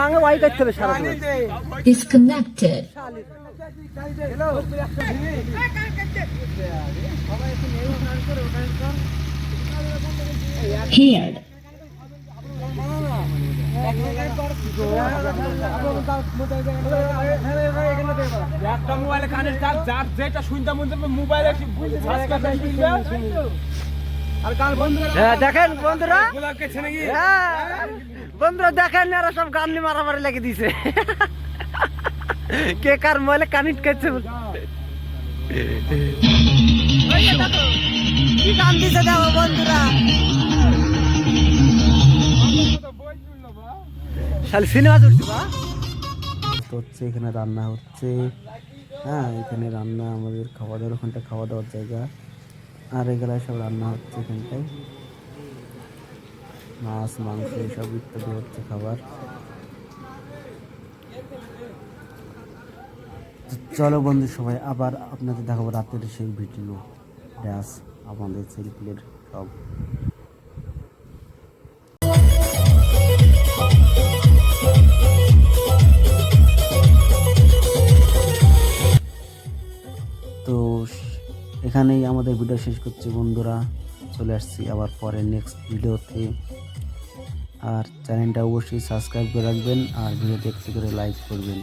মাঙে Y করতে হবে সারা disconnected. Here. একটা মোবাইলে কানে যার যার যেটা শুনতে মন যাবে মোবাইলে আর গান বন্ধ করে দেখেন বন্ধুরা? হ্যাঁ, বন্ধুরা দেখেন এরা সব গান নিয়ে মারামারি লেগে দিছে। কে কার মোবাইলে কানেক্ট করছে কি গান বন্ধুরা। শালি সিনেমা চলছে বা? হচ্ছে এখানে রান্না হচ্ছে। হ্যাঁ এখানে রান্না আমাদের খাওয়া দাওয়ার ওখানটা খাওয়া দাওয়ার জায়গা। আর এগুলো সব রান্না হচ্ছে এখানটায়। মাছ, মাংস এসব ইত্যাদি হচ্ছে খাবার। চলো বন্ধু সবাই, আবার আপনাদের দেখাবো রাতের সেই ভিডিও। ড্যাস আমাদের সেলফিলের সব। এখানেই আমাদের ভিডিও শেষ করছি, বন্ধুরা। চলে আসছি আবার পরে নেক্সট ভিডিওতে আর চ্যানেলটা অবশ্যই সাবস্ক্রাইব করে রাখবেন আর ভিডিও দেখতে করে লাইক করবেন।